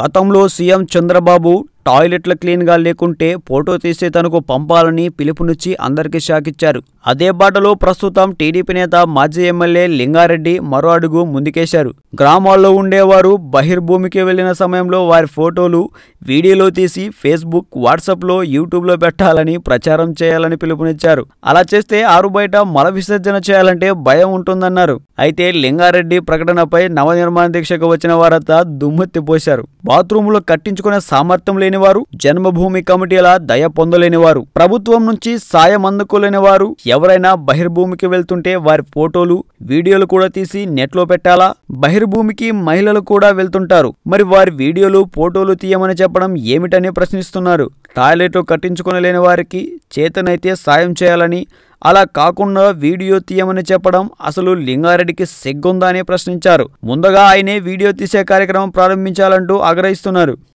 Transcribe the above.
గతంలో సీఎం చంద్రబాబు టాయిలెట్ల క్లీన్గా లేకుంటే ఫోటో తీసి తనకు పంపాలని పిలుపునిచ్చి అందరికీ షాక్ ఇచ్చారు. అదే బాటలో ప్రస్తుతం టీడీపీ నేత మాజీ ఎమ్మెల్యే లింగారెడ్డి మరో అడుగు ముందుకేశారు. గ్రామాల్లో ఉండేవారు బహిర్భూమికి వెళ్ళిన సమయంలో వారి ఫోటోలు వీడియోలో తీసి ఫేస్బుక్ వాట్సాప్లో యూట్యూబ్లో పెట్టాలని ప్రచారం చేయాలని పిలుపునిచ్చారు. అలా చేస్తే ఆరు బయట మల విసర్జన చేయాలంటే భయం ఉంటుందన్నారు. అయితే లింగారెడ్డి ప్రకటనపై నవనిర్మాణ దీక్షకు వచ్చిన వారంతా దుమ్మెత్తిపోశారు. బాత్రూములు కట్టించుకునే సామర్థ్యం లేని లేనివారు జన్మభూమి కమిటీల దయ పొందలేనివారు. ప్రభుత్వం నుంచి సాయం అందుకోలేని వారు ఎవరైనా బహిర్భూమికి వెళ్తుంటే వారి ఫోటోలు వీడియోలు కూడా తీసి నెట్లో పెట్టాలా? బహిర్భూమికి మహిళలు కూడా వెళ్తుంటారు. మరి వారి వీడియోలు ఫోటోలు తీయమని చెప్పడం ఏమిటని ప్రశ్నిస్తున్నారు. టాయిలెట్లు కట్టించుకునలేని వారికి చేతనైతే సాయం చేయాలని అలా కాకుండా వీడియో తీయమని చెప్పడం అసలు లింగారెడ్డికి సిగ్గుందా అని ప్రశ్నించారు. ముందుగా ఆయనే వీడియో తీసే కార్యక్రమం ప్రారంభించాలంటూ ఆగ్రహిస్తున్నారు.